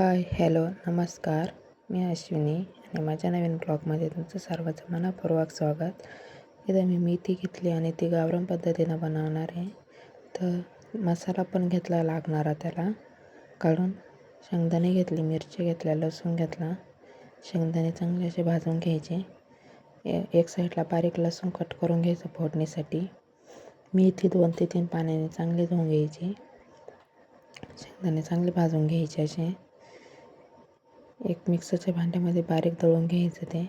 Hi hello नमस्कार. मी अश्विनी आणि माझ्या नवीन ब्लॉगमध्ये तुमचं सर्वांचं मनापूर्वक स्वागत. इथं मी मेथी घेतली आणि ती गावरान पद्धतीनं बनवणार आहे. तर मसाला पण घेतला लागणारा त्याला. काढून शेंगदाणे घेतली मिरची घेतल्या लसूण घेतला. शेंगदाणे चांगले असे भाजून घ्यायचे. एक साईडला बारीक लसूण कट करून घ्यायचं फोडणीसाठी. मेथी दोन ते तीन पाण्याने चांगली धुवून घ्यायची. शेंगदाणे चांगले भाजून घ्यायचे असे. एक मिक्सरच्या भांड्यामध्ये बारीक दळून घ्यायचं ते.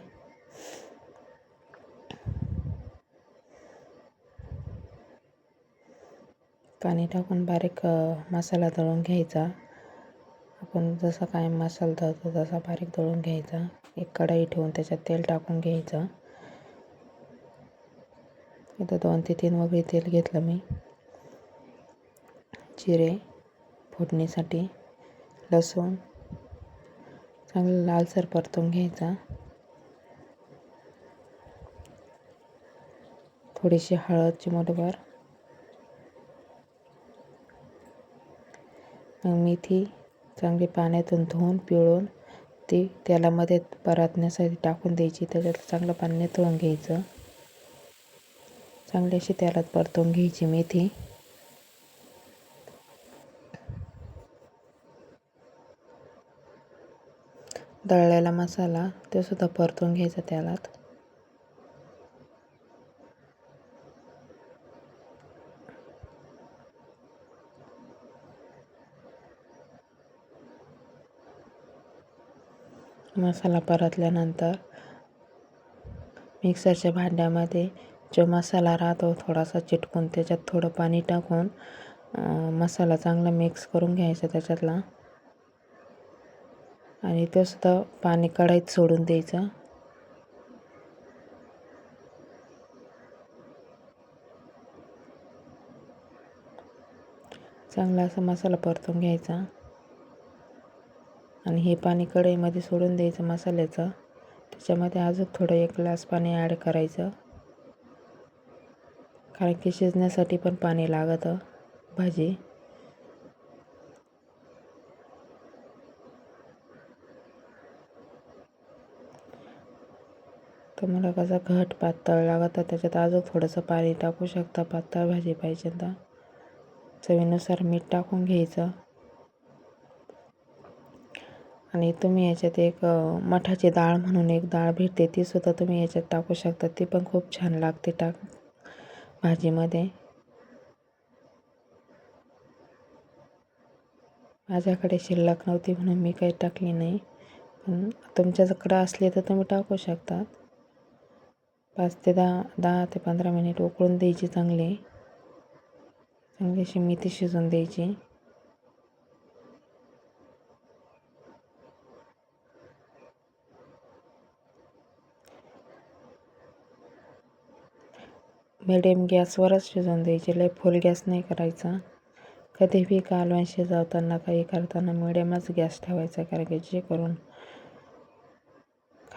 पाणी टाकून बारीक मसाला दळून घ्यायचा. आपण जसा काय मसाला दळतो तसा बारीक दळून घ्यायचा. एक कढाई ठेवून त्याच्यात तेल टाकून घ्यायचं. इथं दोन ते तीन वगैरे तेल घेतलं मी. जिरे फोडणीसाठी लसूण चांगलं लालसर परतून घ्यायचा. थोडीशी हळद चिमटभर मग मेथी चांगली पाण्यातून धुवून पिळून ती तेलामध्ये परतण्यासाठी टाकून द्यायची. त्याच्यात चांगलं पाणी निथळून घ्यायचं. चांगली अशी तेलात परतून घ्यायची मेथी. दळलेला मसाला ते सुद्धा परतून घ्यायचा त्यालात. मसाला परतल्यानंतर मिक्सरच्या भांड्यामध्ये जो मसाला राहतो थोडासा चिटकून त्याच्यात थोडं पाणी टाकून मसाला चांगला मिक्स करून घ्यायचा त्याच्यातला. आणि त्यासुद्धा पाणी कढईत सोडून द्यायचं. चांगला असा मसाला परतून घ्यायचा. आणि हे पाणी कढईमध्ये सोडून द्यायचं मसाल्याचं. त्याच्यामध्ये अजून थोडं एक ग्लास पाणी ॲड करायचं. कारण की शिजण्यासाठी पण पाणी लागतं भाजी. तुम्हाला कसा घट पातळ लागत त्याच्यात अजून थोडंसं पाणी टाकू शकता. पातळ भाजी पाहिजे तर चवीनुसार मीठ टाकून घ्यायचं. आणि तुम्ही याच्यात एक मठाची डाळ म्हणून एक डाळ भेटते तीसुद्धा तुम्ही याच्यात टाकू शकता. ती पण खूप छान लागते टाक भाजीमध्ये. माझ्याकडे शिल्लक नव्हती म्हणून मी काही टाकली नाही. पण तुमच्याकडं असली तर तुम्ही टाकू शकता. पाच ते दहा दहा ते पंधरा मिनिट उकळून द्यायची चांगली. चांगली अशी मेथी शिजवून द्यायची. मिडियम गॅसवरच शिजवून द्यायची. लय फुल गॅस नाही करायचा. कधीही कालवण शिजवताना काही करताना मिडियमच गॅस ठेवायचा कारण की जे करून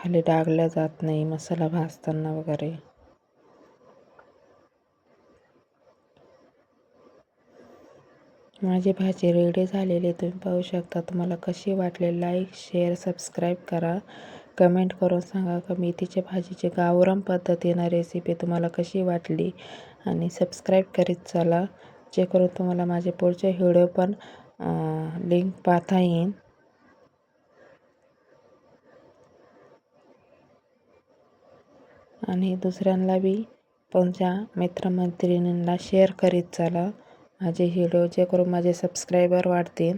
खाली डागल्या जात नाही मसाला भाजताना वगैरे. माझी भाजी रेडी झालेली तुम्ही पाहू शकता तुम्हाला कशी वाटली लाईक शेअर सबस्क्राईब करा. कमेंट करून सांगा का मेथीच्या भाजीची गावरम पद्धतीनं रेसिपी तुम्हाला कशी वाटली आणि सबस्क्राईब करीत चला. जे करून तुम्हाला माझे पुढचे व्हिडिओ पण लिंक पाहता येईल आणि दुसऱ्यांना बी तुमच्या मित्रमैत्रिणींना शेअर करीत चला. माझे हिडिओ जे करून माझे सबस्क्रायबर वाढतील.